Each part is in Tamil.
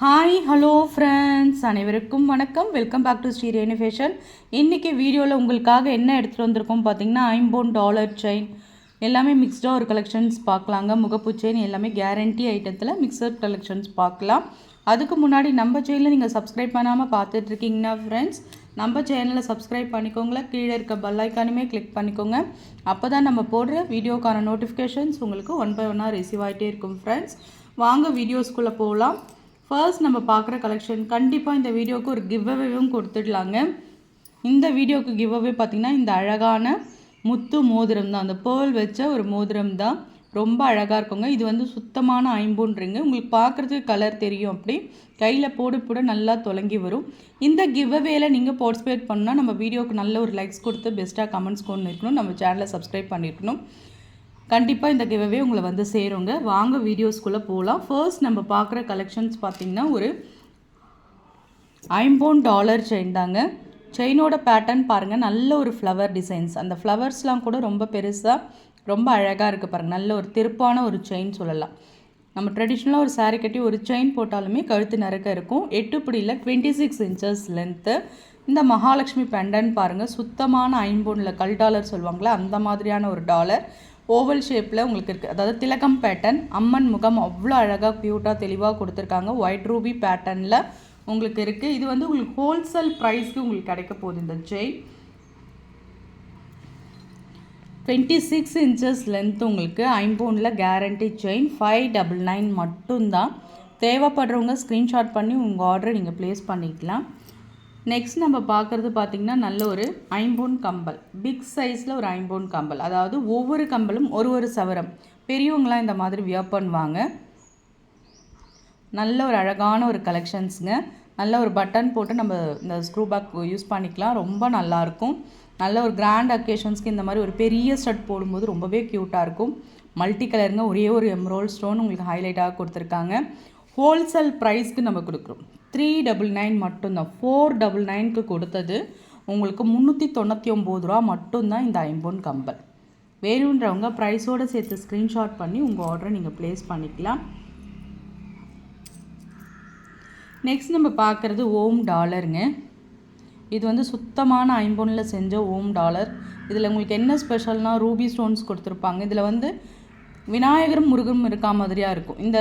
ஹாய் ஹலோ ஃப்ரெண்ட்ஸ் அனைவருக்கும் வணக்கம். Welcome back to Sri Renu fashion இன்றைக்கி வீடியோவில் உங்களுக்காக என்ன எடுத்துகிட்டு வந்திருக்கோம் பார்த்தீங்கன்னா ஐம்போன் டாலர் செயின் எல்லாமே மிக்ஸ்டாக ஒரு கலெக்ஷன்ஸ் பார்க்கலாங்க. முகப்பு செயின் எல்லாமே கேரண்டி ஐட்டத்தில் மிக்சர் கலெக்ஷன்ஸ் பார்க்கலாம். அதுக்கு முன்னாடி நம்ம சேனலில் நீங்கள் சப்ஸ்கிரைப் பண்ணாமல் பார்த்துட்ருக்கீங்கன்னா ஃப்ரெண்ட்ஸ் நம்ம சேனலை சப்ஸ்கிரைப் பண்ணிக்கோங்களேன் கீழே இருக்க பல்லைக்கானுமே கிளிக் பண்ணிக்கோங்க. அப்போ தான் நம்ம போடுற வீடியோக்கான நோட்டிஃபிகேஷன்ஸ் உங்களுக்கு ஒன் பை ஒன்னாக ரிசீவ் ஆகிட்டே இருக்கும் ஃப்ரெண்ட்ஸ் வாங்க வீடியோஸ்குள்ளே போகலாம் ஃபர்ஸ்ட் நம்ம பார்க்குற கலெக்ஷன் கண்டிப்பாக இந்த வீடியோவுக்கு ஒரு கிவ் அவேவும் கொடுத்துடலாங்க. இந்த வீடியோவுக்கு கிவ் அவே பார்த்திங்கன்னா இந்த அழகான முத்து மோதிரம் தான். அந்த பேர்ல் வச்ச ஒரு மோதிரம் தான். ரொம்ப அழகாக இருக்குங்க. இது வந்து சுத்தமான ஐம்பூன்றீங்க. உங்களுக்கு பார்க்குறதுக்கு கலர் தெரியும் அப்படி. கையில் போட போட நல்லா தொலங்கி வரும். இந்த கிவ்அவேல நீங்கள் பார்ட்டிசிபேட் பண்ணால் நம்ம வீடியோவுக்கு நல்ல ஒரு லைக்ஸ் கொடுத்து பெஸ்ட்டாக கமெண்ட்ஸ் கொண்டு இருக்கணும். நம்ம சேனலை சப்ஸ்கிரைப் பண்ணியிருக்கணும் கண்டிப்பாக இந்த கிவவே உங்களை வந்து சேருங்க. வாங்க வீடியோஸ்குள்ளே போகலாம் ஃபர்ஸ்ட் நம்ம பார்க்குற கலெக்ஷன்ஸ் பார்த்திங்கன்னா ஒரு ஐம்போன் டாலர் செயின் தாங்க. செயினோட பேட்டர்ன் பாருங்கள் நல்ல ஒரு ஃப்ளவர் டிசைன்ஸ் அந்த ஃப்ளவர்ஸ்லாம் கூட ரொம்ப பெருசாக ரொம்ப அழகாக இருக்குது பாருங்கள் நல்ல ஒரு திருப்பான ஒரு செயின் சொல்லலாம். நம்ம ட்ரெடிஷ்னலாக ஒரு சாரீ கட்டி ஒரு செயின் போட்டாலுமே கழுத்து நறுக்க இருக்கும். எட்டு பிடியில் டுவெண்ட்டி சிக்ஸ் இன்ச்சஸ் லென்த்து இந்த மகாலட்சுமி பெண்டன் பாருங்கள் சுத்தமான ஐம்பொன்னில் கல் டாலர் சொல்லுவாங்களே அந்த மாதிரியான ஒரு டாலர் ஓவல் ஷேப்பில் உங்களுக்கு இருக்குது அதாவது திலகம் பேட்டர்ன் அம்மன் முகம் அவ்வளோ அழகாக க்யூட்டாக தெளிவாக கொடுத்துருக்காங்க. ஒயிட் ரூபி பேட்டர்னில் உங்களுக்கு இருக்குது இது வந்து உங்களுக்கு ஹோல்சேல் ப்ரைஸ்க்கு உங்களுக்கு கிடைக்க போகுது இந்த chain twenty six inches length உங்களுக்கு ஐம்பவுண்டில் guarantee chain five double nine மட்டும்தான். தேவைப்படுறவங்க ஸ்க்ரீன்ஷாட் பண்ணி உங்கள் ஆர்டரை நீங்கள் ப்ளேஸ் பண்ணிக்கலாம். நெக்ஸ்ட் நம்ம பார்க்குறது பார்த்திங்கன்னா நல்ல ஒரு ஐம்பொன் கம்பல். பிக் சைஸில் ஒரு ஐம்பொன் கம்பல். அதாவது ஒவ்வொரு கம்பலும் ஒரு ஒரு சவரம். பெரியவங்களாம் இந்த மாதிரி வியர் பண்ணுவாங்க. நல்ல ஒரு அழகான ஒரு கலெக்ஷன்ஸுங்க நல்ல ஒரு பட்டன் போட்டு நம்ம இந்த ஸ்க்ரூ பேக் யூஸ் பண்ணிக்கலாம். ரொம்ப நல்லாயிருக்கும் நல்ல ஒரு கிராண்ட் அக்கேஷன்ஸ்க்கு இந்த மாதிரி ஒரு பெரிய ஸ்டட் போடும்போது ரொம்பவே க்யூட்டாக இருக்கும். மல்டி கலருங்க ஒரே ஒரு எம்ரோல் ஸ்டோன் உங்களுக்கு ஹைலைட்டாக கொடுத்துருக்காங்க. ஹோல்சேல் ப்ரைஸ்க்கு நம்ம கொடுக்குறோம். த்ரீ டபுள் நைன் மட்டும்தான். ஃபோர் டபுள் நைனுக்கு கொடுத்தது உங்களுக்கு முந்நூற்றி தொண்ணூற்றி ஒம்பது ரூபா மட்டும்தான் இந்த ஐம்பொன் கம்பல். வேணுன்றவங்க ப்ரைஸோடு சேர்த்து ஸ்க்ரீன்ஷாட் பண்ணி உங்கள் ஆர்டரை நீங்கள் ப்ளேஸ் பண்ணிக்கலாம். நெக்ஸ்ட் நம்ம பார்க்குறது ஓம் டாலருங்க. இது வந்து சுத்தமான ஐம்பொனில் செஞ்ச ஓம் டாலர். இதில் உங்களுக்கு என்ன ஸ்பெஷல்னால் ரூபி ஸ்டோன்ஸ் கொடுத்துருப்பாங்க. இதில் வந்து விநாயகரும் முருகனும் இருக்கா மாதிரியாக இருக்கும். இந்த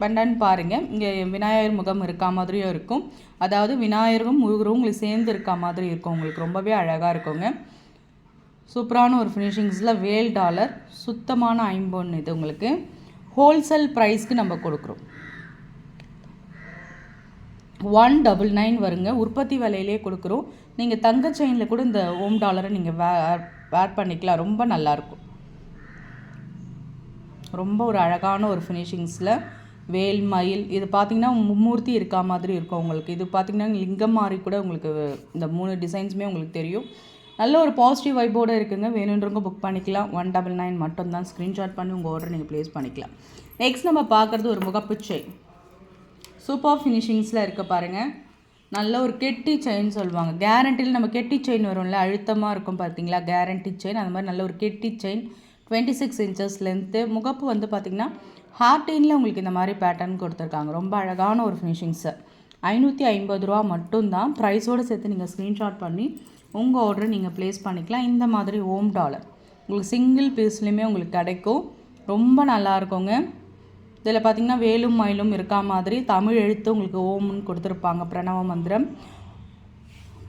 பண்டன் பாருங்கள் இங்கே விநாயகர் முகம் இருக்கா மாதிரியும் இருக்கும். அதாவது விநாயகரும் முருகரும் உங்களுக்கு சேர்ந்து இருக்கா மாதிரி இருக்கும். உங்களுக்கு ரொம்பவே அழகாக இருக்குங்க. சூப்பரான ஒரு ஃபினிஷிங்ஸில் வேல் டாலர் சுத்தமான ஐம்பொன் இது உங்களுக்கு. ஹோல்சேல் ப்ரைஸ்க்கு நம்ம கொடுக்குறோம். ஒன் டபுள் நைன் வருங்க. உற்பத்தி விலையிலே கொடுக்குறோம். நீங்கள் தங்க செயினில் கூட இந்த ஓம் டாலரை நீங்கள் வே வேர் பண்ணிக்கலாம். ரொம்ப நல்லாயிருக்கும் ரொம்ப ஒரு அழகான ஒரு ஃபினிஷிங்ஸில் வேல் மயில் இது பார்த்தீங்கன்னா மும்மூர்த்தி இருக்கா மாதிரி இருக்கும் உங்களுக்கு. இது பார்த்திங்கன்னா லிங்கம் மாதிரி கூட உங்களுக்கு இந்த மூணு டிசைன்ஸுமே உங்களுக்கு தெரியும். நல்ல ஒரு பாசிட்டிவ் வைப்போடு இருக்குங்க. வேணுன்றவங்க புக் பண்ணிக்கலாம். ஒன் டபுள் நைன் மட்டும்தான். ஸ்க்ரீன்ஷாட் பண்ணி உங்கள் ஆர்டர் நீங்கள் ப்ளேஸ் பண்ணிக்கலாம். நெக்ஸ்ட் நம்ம பார்க்குறது ஒரு முகப்பு செயின் சூப்பர் ஃபினிஷிங்ஸில் இருக்க பாருங்கள் நல்ல ஒரு கெட்டி செயின் சொல்லுவாங்க. கேரண்டியில் நம்ம கெட்டி செயின் வரும்ல? அழுத்தமாக இருக்கும் பார்த்தீங்களா கேரண்டி செயின் அந்த மாதிரி நல்ல ஒரு கெட்டி chain twenty six inches length முகப்பு வந்து பார்த்திங்கன்னா ஹார்டினில் உங்களுக்கு இந்த மாதிரி பேட்டர்ன் கொடுத்துருக்காங்க. ரொம்ப அழகான ஒரு ஃபினிஷிங்ஸு ஐநூற்றி ஐம்பது ரூபா மட்டும்தான். ப்ரைஸோடு சேர்த்து நீங்கள் ஸ்க்ரீன்ஷாட் பண்ணி உங்கள் ஆர்டரை நீங்கள் ப்ளேஸ் பண்ணிக்கலாம். இந்த மாதிரி ஓம் டாலர் உங்களுக்கு சிங்கிள் பீஸ்லேயுமே உங்களுக்கு கிடைக்கும். ரொம்ப நல்லா இருக்குங்க. இதில் பார்த்தீங்கன்னா வேலும் மயிலும் இருக்கா மாதிரி தமிழ் எழுத்து உங்களுக்கு ஓம்னு கொடுத்துருப்பாங்க. பிரணவ மந்திரம்.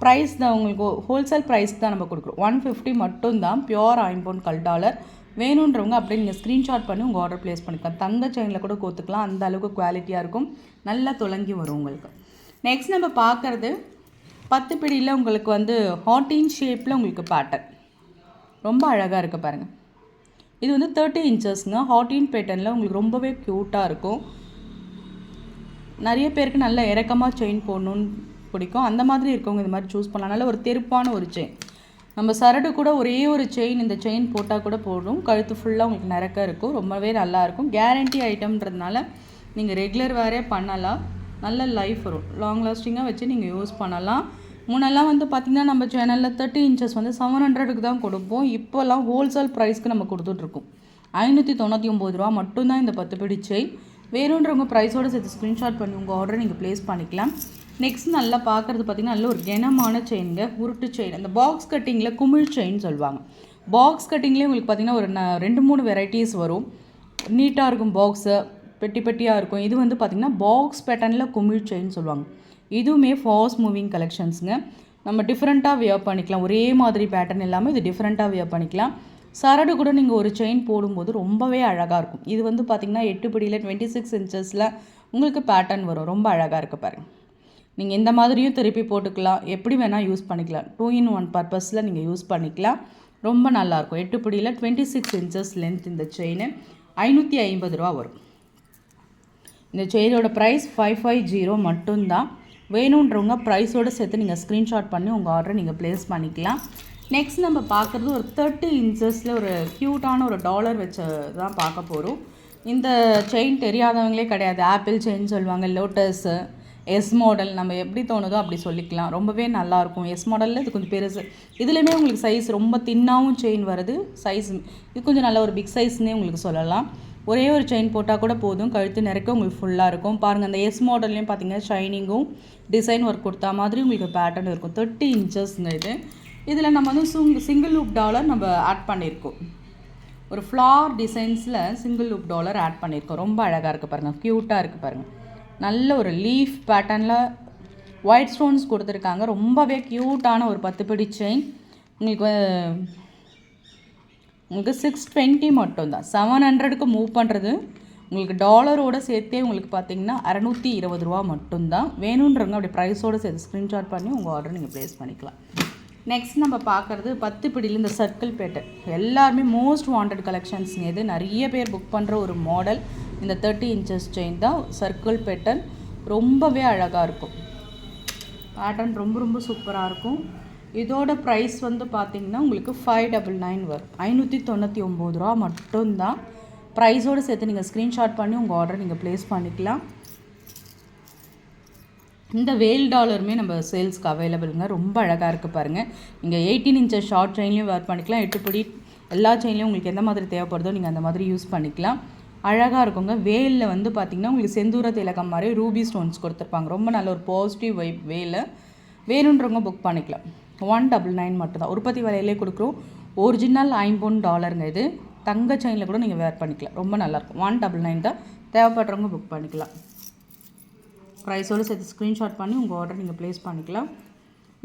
ப்ரைஸ் தான் உங்களுக்கு ஹோல்சேல் ப்ரைஸ் தான் நம்ம கொடுக்குறோம். ஒன் ஃபிஃப்டி மட்டும்தான். பியோர் ஐம்பொன் கல் டாலர் வேணுன்றவங்க அப்படியே நீங்கள் ஸ்க்ரீன்ஷாட் பண்ணி உங்கள் ஆர்டர் ப்ளேஸ் பண்ணிக்கலாம். தங்க செயினில் கூட கோத்துக்கலாம் அந்த அளவுக்கு குவாலிட்டியாக இருக்கும். நல்லா தொலங்கி வரும் உங்களுக்கு. நெக்ஸ்ட் நம்ம பார்க்குறது பத்து பிடியில் உங்களுக்கு வந்து ஹாட்டின் ஷேப்பில் உங்களுக்கு பேட்டர்ன் ரொம்ப அழகாக இருக்குது பாருங்கள் இது வந்து தேர்ட்டி இன்ச்சஸ்ங்க ஹாட்டின் பேட்டர்னில் உங்களுக்கு ரொம்பவே க்யூட்டாக இருக்கும். நிறைய பேருக்கு நல்ல இறக்கமாக செயின் போடணுன்னு பிடிக்கும். அந்த மாதிரி இருக்கவங்க இந்த மாதிரி சூஸ் பண்ணலாம். நல்ல ஒரு தெருப்பான ஒரு செயின் நம்ம சரடு கூட ஒரே ஒரு செயின் இந்த செயின் போட்டால் கூட போடும் கழுத்து ஃபுல்லாக உங்களுக்கு நிறக்க இருக்கும். ரொம்பவே நல்லாயிருக்கும் கேரண்டி ஐட்டம்ன்றதுனால நீங்கள் ரெகுலர் வேறே பண்ணலாம். நல்ல லைஃப் வரும். லாங் லாஸ்டிங்காக வச்சு நீங்கள் யூஸ் பண்ணலாம். முன்னெல்லாம் வந்து பார்த்திங்கன்னா நம்ம சேனலில் தேர்ட்டி இன்ச்சஸ் வந்து செவன் ஹண்ட்ரடுக்கு தான் கொடுப்போம். இப்போல்லாம் ஹோல்சேல் ப்ரைஸ்க்கு நம்ம கொடுத்துட்ருக்கோம் ஐநூற்றி தொண்ணூற்றி ஒம்பது ரூபா மட்டும்தான் இந்த பத்து பிடி செயின் வேணுன்றவங்க ப்ரைஸோடு சேர்த்து ஸ்க்ரீன்ஷாட் பண்ணி உங்கள் ஆர்டரை நீங்கள் ப்ளேஸ் பண்ணிக்கலாம். நெக்ஸ்ட் நல்லா பார்க்குறது பார்த்திங்கன்னா நல்ல ஒரு கனமான செயினுங்க உருட்டு செயின் அந்த பாக்ஸ் கட்டிங்கில் குமிழ் செயின் சொல்லுவாங்க. பாக்ஸ் கட்டிங்லேயே உங்களுக்கு பார்த்திங்கன்னா ஒரு ந- ரெண்டு மூணு வெரைட்டிஸ் வரும். நீட்டாக இருக்கும் பாக்ஸு பெட்டி பெட்டியாக இருக்கும். இது வந்து பார்த்திங்கன்னா பாக்ஸ் பேட்டர்னில் குமிழ் செயின் சொல்லுவாங்க. இதுவுமே ஃபாஸ்ட் மூவிங் கலெக்ஷன்ஸுங்க நம்ம டிஃப்ரெண்ட்டாக வியர் பண்ணிக்கலாம். ஒரே மாதிரி பேட்டர்ன் இல்லாமல் இது டிஃப்ரெண்ட்டாக வியர் பண்ணிக்கலாம். சரடு கூட நீங்கள் ஒரு செயின் போடும்போது ரொம்பவே அழகாக இருக்கும். இது வந்து பார்த்திங்கன்னா எட்டு படியில் டுவெண்ட்டி சிக்ஸ் இன்ச்சஸில் உங்களுக்கு பேட்டர்ன் வரும். ரொம்ப அழகாக இருக்குது பாருங்கள் நீங்கள் இந்த மாதிரியும் திருப்பி போட்டுக்கலாம். எப்படி வேணால் யூஸ் பண்ணிக்கலாம். டூ இன் ஒன் பர்பஸில் நீங்கள் யூஸ் பண்ணிக்கலாம். ரொம்ப நல்லாயிருக்கும். எட்டு பிடியில் டுவெண்ட்டி சிக்ஸ் இன்ச்சஸ் லென்த் இந்த செயின் ஐநூற்றி ஐம்பது ரூபா வரும். இந்த செயினோட ப்ரைஸ் ஃபைவ் ஃபைவ் ஜீரோ மட்டும்தான். வேணுன்றவங்க ப்ரைஸோடு சேர்த்து நீங்கள் ஸ்க்ரீன்ஷாட் பண்ணி உங்கள் ஆர்டரை நீங்கள் ப்ளேஸ் பண்ணிக்கலாம். நெக்ஸ்ட் நம்ம பார்க்குறது ஒரு தேர்ட்டி இன்ச்சஸில் ஒரு க்யூட்டான ஒரு டாலர் வச்சு தான் பார்க்க போகிறோம் இந்த செயின் தெரியாதவங்களே கிடையாது. ஆப்பிள் செயின் சொல்லுவாங்க லோட்டஸு எஸ் மாடல் நம்ம எப்படி தோணுதோ அப்படி சொல்லிக்கலாம். ரொம்பவே நல்லாயிருக்கும். எஸ் மாடலில் இது கொஞ்சம் பெருசு. இதுலேயுமே உங்களுக்கு சைஸ் ரொம்ப தின்னாகவும் செயின் வருது. சைஸ் இது கொஞ்சம் நல்ல ஒரு பிக் சைஸ்னே உங்களுக்கு சொல்லலாம். ஒரே ஒரு செயின் போட்டால் கூட போதும். கழுத்து நிறைக்க உங்களுக்கு ஃபுல்லாக இருக்கும். பாருங்கள் அந்த எஸ் மாடல்லையும் பார்த்தீங்கன்னா ஷைனிங்கும் டிசைன் ஒர்க் கொடுத்தா மாதிரி உங்களுக்கு பேட்டர்ன் இருக்கும். தேர்ட்டி இன்ச்சஸ்ங்க இது. இதில் நம்ம வந்து சுங் சிங்கிள் லூப் டாலர் நம்ம ஆட் பண்ணியிருக்கோம் ஒரு ஃப்ளார் டிசைன்ஸில் சிங்கிள் லூப் டாலர் ஆட் பண்ணியிருக்கோம் ரொம்ப அழகாக இருக்குது பாருங்கள் க்யூட்டாக இருக்குது பாருங்கள் நல்ல ஒரு லீஃப் பேட்டர்னில் ஒயிட் ஸ்டோன்ஸ் கொடுத்துருக்காங்க. ரொம்பவே க்யூட்டான ஒரு பத்து பிடி செயின் உங்களுக்கு உங்களுக்கு சிக்ஸ் டுவெண்ட்டி மட்டும்தான். செவன் ஹண்ட்ரடுக்கு மூவ் பண்ணுறது உங்களுக்கு டாலரோட சேர்த்தே உங்களுக்கு பார்த்தீங்கன்னா அறநூற்றி இருபது ரூபா மட்டும்தான். வேணுன்றவங்க அப்படி ப்ரைஸோடு சேர்த்து ஸ்க்ரீன்ஷாட் பண்ணி உங்கள் ஆர்டர் நீங்கள் ப்ளேஸ் பண்ணிக்கலாம். நெக்ஸ்ட் நம்ம பார்க்குறது பத்து பிடியில் இந்த சர்க்கிள் பேட்டர் எல்லாருமே மோஸ்ட் வாண்டட் கலெக்ஷன்ஸ்ங்க இது நிறைய பேர் புக் பண்ணுற ஒரு மாடல் இந்த தேர்ட்டி இன்ச்சஸ் செயின் தான் சர்க்கிள் பேட்டர்ன் ரொம்பவே அழகாக இருக்கும். பேட்டர்ன் ரொம்ப ரொம்ப சூப்பராக இருக்கும். இதோட ப்ரைஸ் வந்து பார்த்தீங்கன்னா உங்களுக்கு ஃபைவ் டபுள் நைன் வரும். ஐநூற்றி தொண்ணூற்றி ஒம்பது ரூபா மட்டும்தான். ப்ரைஸோடு சேர்த்து நீங்கள் ஸ்க்ரீன்ஷாட் பண்ணி உங்கள் ஆர்டர் நீங்கள் ப்ளேஸ் பண்ணிக்கலாம். இந்த வேல் டாலருமே நம்ம சேல்ஸ்க்கு அவைலபிளுங்க ரொம்ப அழகாக இருக்குது பாருங்கள் நீங்கள் எயிட்டீன் இன்ச்சஸ் ஷார்ட் செயின்லேயும் வேர் பண்ணிக்கலாம். எட்டுப்படி எல்லா செயின்லேயும் உங்களுக்கு எந்த மாதிரி தேவைப்படுதோ நீங்கள் அந்த மாதிரி யூஸ் பண்ணிக்கலாம். அழகாக இருக்குங்க. வேலில் வந்து பார்த்திங்கன்னா உங்களுக்கு செந்தூர திலகம் மாதிரி ரூபி ஸ்டோன்ஸ் கொடுத்துருப்பாங்க. ரொம்ப நல்ல ஒரு பாசிட்டிவ் வைப் வேலை வேணுன்றவங்க புக் பண்ணிக்கலாம். ஒன் டபுள் நைன் மட்டும்தான். உற்பத்தி விலையிலே கொடுக்குறோம் ஒரிஜினல் ஐம்பொன் டாலருங்க இது. தங்க செயினில் கூட நீங்கள் வேர் பண்ணிக்கலாம். ரொம்ப நல்லாயிருக்கும் ஒன் டபுள் நைன் தான். தேவைப்படுறவங்க புக் பண்ணிக்கலாம். ப்ரைஸோடு சேர்த்து ஸ்க்ரீன்ஷாட் பண்ணி உங்கள் ஆர்டர் நீங்கள் ப்ளேஸ் பண்ணிக்கலாம்.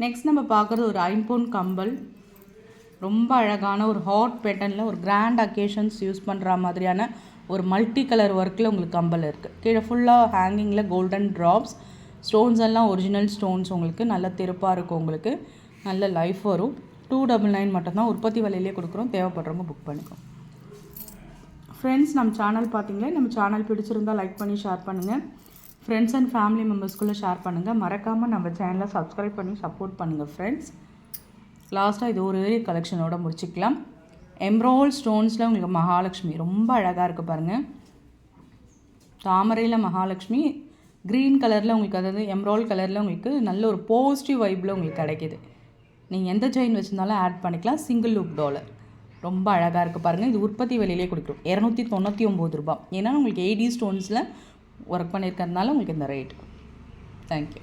நெக்ஸ்ட் நம்ம பார்க்குறது ஒரு ஐம்பொன் கம்பல். ரொம்ப அழகான ஒரு ஹாட் பேட்டர்னில் ஒரு கிராண்ட் அக்கேஷன்ஸ் யூஸ் பண்ணுற மாதிரியான ஒரு மல்டி கலர் ஒர்க்கில் உங்களுக்கு கம்பல் இருக்குது கீழே ஃபுல்லாக ஹேங்கிங்கில் கோல்டன் ட்ராப்ஸ் ஸ்டோன்ஸ் எல்லாம் ஒரிஜினல் ஸ்டோன்ஸ் உங்களுக்கு. நல்ல திருப்பாக இருக்கும் உங்களுக்கு. நல்ல லைஃப் வரும். டூ டபுள் நைன் மட்டும்தான் உற்பத்தி விலையிலே கொடுக்குறோம். தேவைப்படுறவங்க புக் பண்ணிக்கோங்க. ஃப்ரெண்ட்ஸ் நம்ம சேனல் பார்த்தீங்களே? நம்ம சேனல் பிடிச்சிருந்தா லைக் பண்ணி ஷேர் பண்ணுங்கள் ஃப்ரெண்ட்ஸ் அண்ட் ஃபேமிலி மெம்பர்ஸ்குள்ளே ஷேர் பண்ணுங்கள் மறக்காமல் நம்ம சேனலை சப்ஸ்கிரைப் பண்ணி சப்போர்ட் பண்ணுங்கள் ஃப்ரெண்ட்ஸ் லாஸ்ட்டாக இது ஒரு கலெக்ஷனோட முடிச்சுக்கலாம். எம்ரால் ஸ்டோன்ஸில் உங்களுக்கு மகாலட்சுமி. ரொம்ப அழகாக இருக்குது பாருங்கள் தாமரையில் மகாலட்சுமி க்ரீன் கலரில் உங்களுக்கு அதாவது எம்ரால் கலரில் உங்களுக்கு நல்ல ஒரு பாசிட்டிவ் வைப்பில் உங்களுக்கு கிடைக்கிது. நீங்கள் எந்த செயின் வச்சுருந்தாலும் ஆட் பண்ணிக்கலாம். சிங்கிள் லூப் டாலர் ரொம்ப அழகாக இருக்குது பாருங்கள் இது உற்பத்தி விலையிலே கொடுக்குறோம். இரநூத்தி தொண்ணூற்றி ஒம்பது ரூபாய். ஏன்னா உங்களுக்கு எயிட்டி ஸ்டோன்ஸில் ஒர்க் பண்ணியிருக்கறதுனால உங்களுக்கு இந்த ரேட் தேங்க்யூ